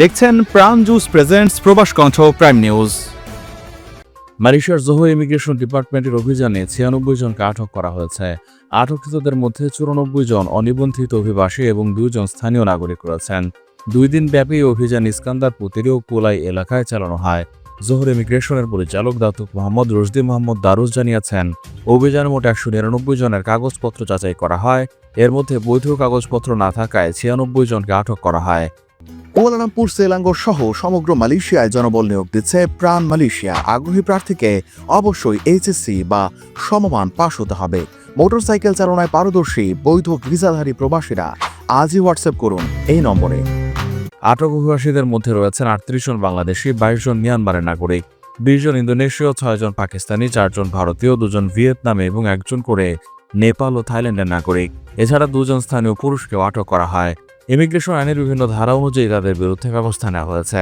দেখছেন প্রাণ juice presents প্রবাস কণ্ঠ প্রাইম নিউজ মালয়েশিয়ার জোহো ইমিগ্রেশন ডিপার্টমেন্টের অভিযানে ছিয়ানব্বই জনকে আটক করা হয়েছে। আটককৃতদের মধ্যে চুরানব্বই জন অনিবন্ধিত অভিবাসী এবং দুজন স্থানীয় নাগরিক রয়েছেন। দুই দিন ব্যাপী অভিযান ইস্কান্দারপুর ও কোলাই এলাকায় চালানো হয়। জোহর ইমিগ্রেশনের পরিচালক Datuk Mohammad Rashdi Mohammad Darus জানিয়েছেন, অভিযানে মোট একশো নিরানব্বই জনের কাগজপত্র যাচাই করা হয়। এর মধ্যে বৈধ কাগজপত্র না থাকায় ছিয়ানব্বই জনকে আটক করা হয়। কুয়ালালামপুর, সেলাঙ্গোর সহ সমগ্র মালয়েশিয়ায় জনবল নিয়োগ দিচ্ছে প্রাণ মালয়েশিয়া। আগ্রহী প্রার্থীকে অবশ্যই এইচএসসি বা সমমান পাশ হতে হবে। মোটরসাইকেল চালনায় পারদর্শী, বৈধ ভিসাধারী প্রবাসীরা আজই হোয়াটসঅ্যাপ করুন এই নম্বরে। আটক অভিবাসীদের মধ্যে রয়েছেন আটত্রিশ জন বাংলাদেশি, বাইশ জন মিয়ানমারের নাগরিক, বিশ জন ইন্দোনেশীয়, ছয় জন পাকিস্তানি চারজন ভারতীয়, দুজন ভিয়েতনামে এবং একজন করে নেপাল ও থাইল্যান্ডের নাগরিক। এছাড়া দুজন স্থানীয় পুরুষকেও আটক করা হয়। ইমিগ্রেশন আইনের বিভিন্ন ধারা অনুযায়ী তাদের বিরুদ্ধে ব্যবস্থা নেওয়া হয়েছে।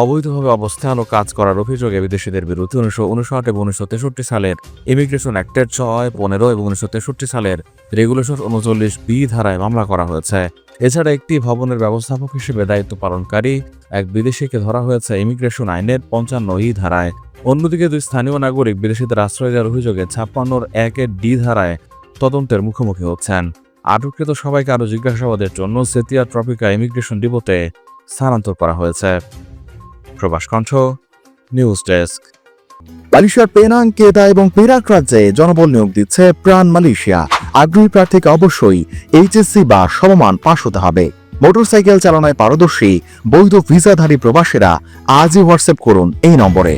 অবৈধভাবে অবস্থান ও কাজ করার অভিযোগে বিদেশিদের বিরুদ্ধে উনিশশো উনষাট এবং উনিশশো তেষট্টি সালের ইমিগ্রেশন অ্যাক্টের ছয়, পনেরো এবং উনিশশো তেষট্টি সালের রেগুলেশন উনচল্লিশ বি ধারায় মামলা করা হয়েছে। এছাড়া একটি ভবনের ব্যবস্থাপক হিসেবে দায়িত্ব পালনকারী এক বিদেশিকে ধরা হয়েছে ইমিগ্রেশন আইনের পঞ্চান্ন ই ধারায়। অন্যদিকে দুই স্থানীয় নাগরিক বিদেশিদের আশ্রয় দেওয়ার অভিযোগে ছাপ্পান্নর একের ডি ধারায় তদন্তের মুখোমুখি হচ্ছেন। আটককৃত সবাইকে আরও জিজ্ঞাসাবাদের জন্য সেতিয়া ট্রপিকা ইমিগ্রেশন ডিপোতে স্থানান্তর করা হয়েছে। Probash Kantha, news desk. মালয়েশিয়ার পেনাং, কেদা এবং পেরাক রাজ্যে জনবল নিয়োগ দিচ্ছে প্রাণ মালয়েশিয়া। আগ্রহী প্রার্থীকে অবশ্যই এইচএসসি বা সমমান পাশ হতে হবে। মোটরসাইকেল চালনায় পারদর্শী, বৈধ ভিসাধারী প্রবাসীরা আজই হোয়াটসঅ্যাপ করুন এই নম্বরে।